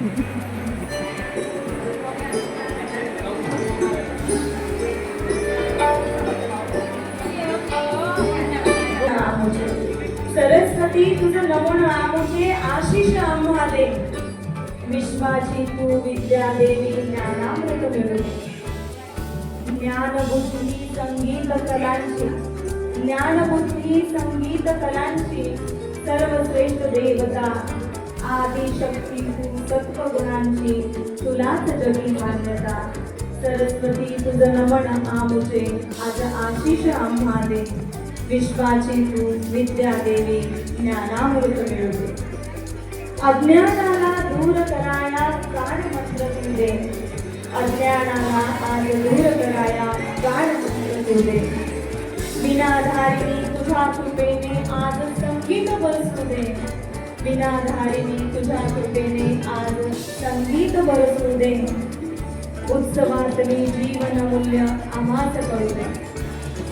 सरस्वती तुझं नमो आमुचे आशिष आम्हाले. विश्वाची तू विद्या देवी ज्ञानामृत मिळू ज्ञान बुद्धी संगीत कलांची. ज्ञान बुद्धी संगीत कलांची. सर्वश्रेष्ठ देवता आदिशक्ती सत्वगुणांची तुलाच जगी मान्यता सरस्वती तुझं नमन आमुचे. आज आशिष आम्हा दे विश्वाची तू विद्या देवी ज्ञानामृत मिळते अज्ञानाला दूर कराया प्राण मंत्र दिले अज्ञानाला आज दूर कराया प्राण मंत्र दिले विनाधारिणी तुझा कृपेने आज संगीत बरसू दे विनाधारिणी तुझ्या कृपेने आज संगीत बरसू दे. उत्सवात मी जीवन मूल्य आम्हाच करू दे.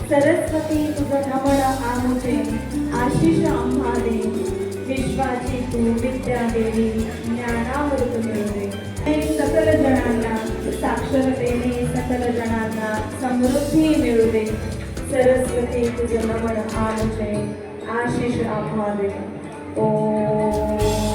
सरस्वती तुझं नमन आमुचे आशिष आम्हा दे. विश्वाची तू विद्या देवी ज्ञानामृत मिळवते हे सकल जणांना साक्षरतेने सकल जणांना समृद्धी मिळू दे. सरस्वती तुझं नमन आमुचे आशिष आम्हा दे. oh.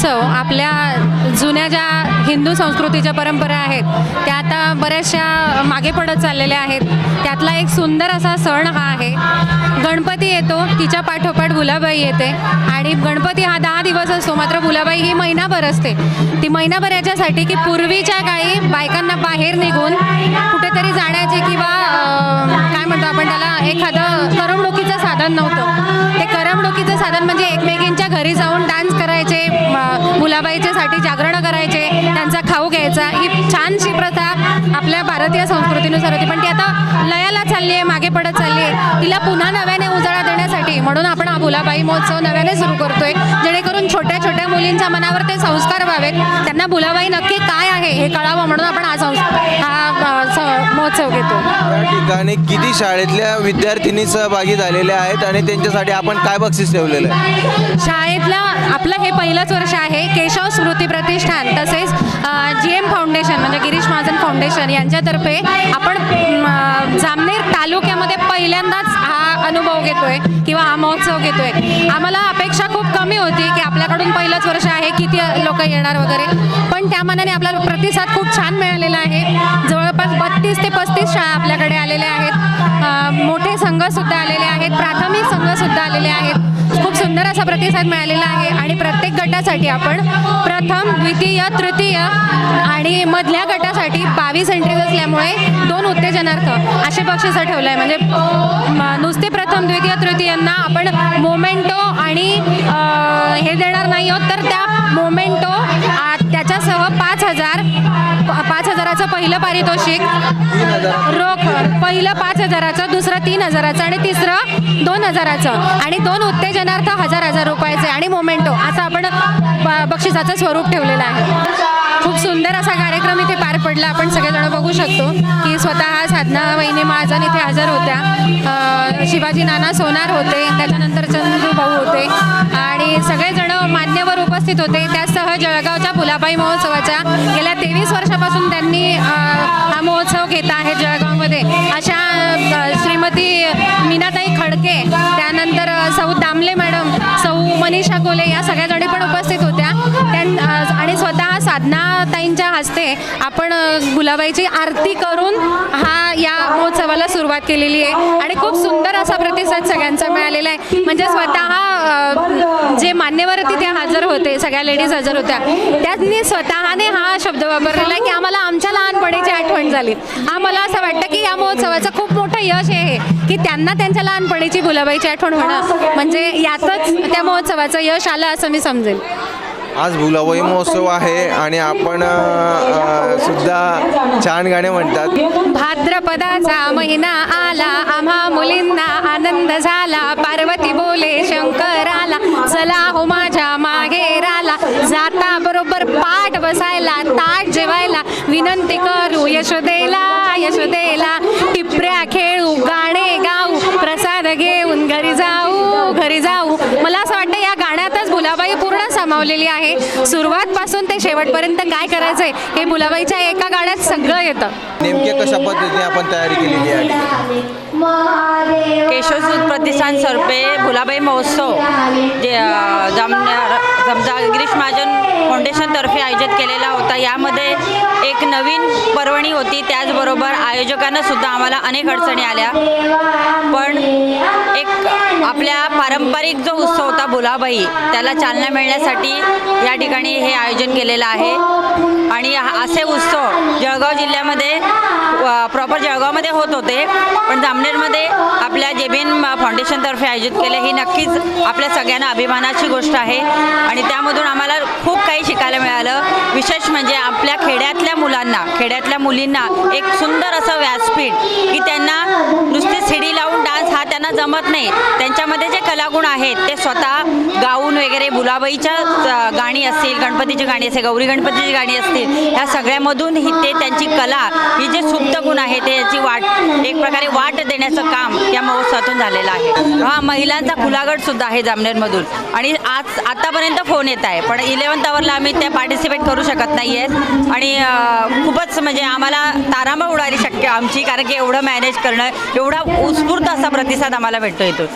उत्सव आपल्या जुन्या ज्या हिंदू संस्कृतीच्या परंपरा आहेत त्या आता बऱ्याचशा मागे पडत चाललेल्या आहेत. त्यातला एक सुंदर असा सण हा आहे. गणपती येतो तिच्या पाठोपाठ भुलाबाई येते. आणि गणपती हा दहा दिवस असतो मात्र भुलाबाई ही महिनाभर असते. ती महिनाभर याच्यासाठी की पूर्वीच्या काळी बायकांना बाहेर निघून कुठेतरी जाण्याचे किंवा काय म्हणतो आपण त्याला एखादं करमणुकीचं साधन नव्हतं. ते करमणुकीचं साधन म्हणजे एकमेकींच्या घरी जाऊन डान्स करायचे म- मुलाबाईच्यासाठी जागरण करायचे त्यांचा खाऊ घ्यायचा. ही छानशी प्रथा आपल्या भारतीय संस्कृतीनुसार होती. पण ती आता लयाला चालली आहे मागे पडत चालली आहे. तिला पुन्हा नव्याने उजाळा देण्यासाठी म्हणून आपण हा भुलाबाई महोत्सव नव्याने सुरू करतोय. जेणेकरून छोट्या छोट्या मुलींच्या मनावर ते संस्कार व्हावेत. त्यांना भुलाबाई नक्की काय आहे हे कळावं म्हणून आपण हा हा महोत्सव घेतो. या ठिकाणी किती शाळेतल्या विद्यार्थिनी सहभागी झालेल्या आहेत आणि त्यांच्यासाठी आपण काय बक्षीस ठेवलेलं आहे? शाळेतला आपलं हे पहिलंच वर्ष आहे. केशव स्मृती प्रतिष्ठान तसेच जी एम फाउंडेशन म्हणजे गिरीश महाजन फाउंडेशन यांच्यातर्फे आपण जामनेर तालुक्यामध्ये पहिल्यांदाच हा अनुभव घेतोय किंवा हा महोत्सव घेतोय. आम्हाला अपेक्षा खूप कमी होती की आपल्याकडून पहिलंच वर्ष आहे किती लोक येणार वगैरे. पण त्या मानाने आपल्याला प्रतिसाद खूप छान मिळालेला आहे. जवळपास बत्तीस ते पस्तीस शाळा आपल्याकडे आलेल्या आहेत. मोठे संघसुद्धा आलेले आहेत प्राथमिक संघसुद्धा आलेले आहेत. खूप सुंदर असा प्रतिसाद मिळालेला आहे आणि प्रत्येक गटासाठी आपण प्रथम द्वितीय तृतीय आणि मधल्या गटासाठी बावीस एंट्रीज असल्यामुळे दोन उत्तेजनार्थ असे बक्षिसं ठेवलं आहे म्हणजे नुसते प्रथम द्वितीय तृतीयांना आपण मोमेंटो आणि हे देणार नाही आहोत तर त्या मोमेंटो त्याच्यासह पाच हजार प- पाच हजाराचं पहिलं पारितोषिक रोख पहिलं पाच हजाराचं दुसरं तीन हजाराचं आणि तिसरं दोन हजाराचं. आणि दोन उत्तेजन उत्तेजनार्थ हजार हजार रुपयाचे आणि मोमेंटो असं आपण ब- बक्षिसाचं स्वरूप ठेवलेलं आहे. खूप सुंदर असा कार्यक्रम इथे पार पडला. आपण सगळेजण बघू शकतो की स्वतः साधना वहिनी महाजन इथे हजर होत्या. शिवाजी नाना सोनार होते त्याच्यानंतर चंद्रू भाऊ होते आणि सगळेजण मान्यवर उपस्थित होते. त्यासह जळगावच्या फुलाबाई महोत्सवाच्या गेल्या तेवीस वर्षापासून त्यांनी हा महोत्सव घेत आहे जळगावमध्ये. अशा श्रीमती मीनाताई खडके त्यानंतर सौ दामले मॅडम सौ मनीषा कोले या सगळ्या जणी पण उपस्थित होत्या. त्यां आणि स्वतः साधनाताईंच्या हस्ते आपण गुलाबाईची आरती करून हा या महोत्सवाला सुरुवात केलेली आहे. आणि खूप सुंदर असा प्रतिसाद सगळ्यांचा मिळालेला आहे. म्हणजे स्वतः जे मान्यवर तिथे हजर होते सगळ्या लेडीज हजर होत्या. त्यांनी स्वतःने हा शब्द वापरलेला आहे की आम्हाला आमच्या लहानपणीची आठवण झाली. आम्हाला असं वाटतं की या महोत्सवाचं खूप मोठं यश आहे की त्यांना त्यांच्या लहानपणीची गुलाबाईची आठवण होणं. म्हणजे यातच त्या महोत्सवाचं यश आलं असं मी समजेल. आज भुलाबाई महोत्सव आहे आणि आपण अ, सुद्धा छान गाणे म्हणतात. भाद्रपदाचा महिना आला आम्हा मुलींना आनंद झाला. पार्वती बोले शंकराला चला हो माझ्या माहेराला जाता बरोबर पाठ बसायला ताट जेवायला. विनंती करू यशोदेला यशोदेला घरी जाऊ. मला असं वाटतं या पूर्ण सामावलेली आहे. सुरुवातपासून ते शेवटपर्यंत काय करायचंय हे भुलाबाईच्या एका गाण्यात सगळं येतं. नेमके कशा पद्धतीने आपण तयारी केलेली आहे? केशवसूत प्रतिष्ठान सर्फे भुलाबाई महोत्सव जे समजा गिरीश महाजन फाउंडेशनतर्फे आयोजित केलेला होता. यामध्ये एक नवीन पर्वणी होती. त्याचबरोबर आयोजकांना सुद्धा आम्हाला अनेक अडचणी आल्या. पण एक आपल्या पारंपरिक जो उत्सव होता भुलाबाई त्याला चालना मिळण्यासाठी या ठिकाणी हे आयोजन केलेलं आहे. आणि असे उत्सव जळगाव जिल्ह्यामध्ये प्रॉपर गावामध्ये होत होते पण जामनेरमध्ये आपल्या जेबीन फाउंडेशनतर्फे आयोजित केले. ही नक्कीच आपल्या सगळ्यांना अभिमानाची गोष्ट आहे. आणि त्यामधून आम्हाला खूप काही शिकायला मिळालं. विशेष म्हणजे आपल्या खेड्यातल्या मुलांना खेड्यातल्या मुलींना एक सुंदर असं व्यासपीठ की त्यांना नुसती सिडी लावून डान्स हा त्यांना जमत नाही. त्यांच्यामध्ये जे कलागुण आहेत ते स्वतः गाऊन वगैरे बुलाबाईच्या गाणी असतील गणपतीची गाणी असतील गौरी गणपतीची गाणी असतील ह्या सगळ्यामधून ही ते त्यांची कला ही जे सुप्त गुण आहे ते याची वाट एक प्रकारे वाट देण्याचं काम या महोत्सवातून झालेलं आहे. हा महिलांचा खुलागट सुद्धा आहे जामनेरमधून. आणि आज आतापर्यंत फोन येत आहे पण इलेवन्थ आवरला आम्ही त्या पार्टिसिपेट करू शकत नाही आहेत आणि खूपच म्हणजे आम्हाला तारांबळ उडाली शक्य आमची कारण की एवढं मॅनेज करणं एवढा उत्स्फूर्त असा प्रतिसाद आम्हाला भेटतो इथून.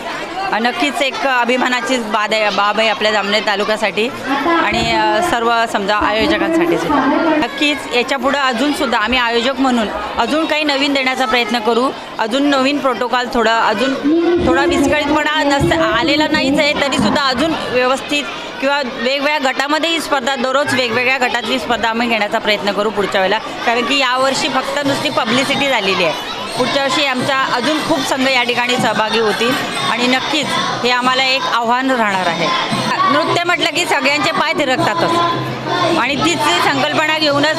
नक्कीच एक अभिमानाची बाद आहे बाब आहे आपल्या जामनेर तालुक्यासाठी आणि सर्व समजा आयोजकांसाठी सुद्धा नक्कीच याच्यापुढं अजूनसुद्धा अजून सुद्धा आम्ही आयोजक म्हणून अजून काही नवीन देण्याचा प्रयत्न करू. अजून नवीन प्रोटोकॉल थोडं अजून थोडा विस्कळीतपणा नस आलेला नाहीच आहे तरीसुद्धा अजून व्यवस्थित किंवा वेगवेगळ्या गटामध्येही स्पर्धा दररोज वेगवेगळ्या गटातली स्पर्धा आम्ही घेण्याचा प्रयत्न करू पुढच्या वेळेला. कारण की यावर्षी फक्त नुसती पब्लिसिटी झालेली आहे. पुढच्या वर्षी आमचा अजून खूप संघ या ठिकाणी सहभागी होतील आणि नक्कीच हे आम्हाला एक आव्हान राहणार आहे. नृत्य म्हटलं की सगळ्यांचे पाय थिरकतातच. आणि तीच ती संकल्पना घेऊनच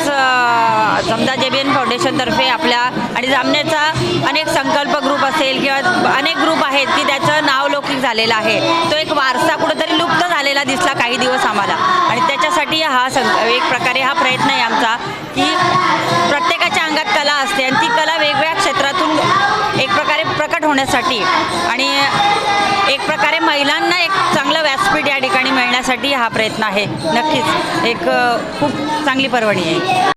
समजा जे बी एन फाउंडेशनतर्फे आपल्या आणि जामनेचा अनेक संकल्प ग्रुप असेल किंवा अनेक ग्रुप आहेत की त्याचं नाव लौकिक झालेलं आहे. तो एक वारसा कुठंतरी लुप्त झालेला दिसला काही दिवस आम्हाला. आणि त्याच्यासाठी हा सं एक प्रकारे हा प्रयत्न आहे आमचा की प्रत्येकाच्या अंगात कला असते आणि ती कला वेगवेगळ्या क्षेत्रातून एक प्रकारे प्रकट होण्यासाठी आणि एक प्रकारे महिलांना एक चांगलं व्यासपीठ या ठिकाणी मिळण्यासाठी हा प्रयत्न आहे. नक्कीच. एक खूप चांगली पर्वणी आहे.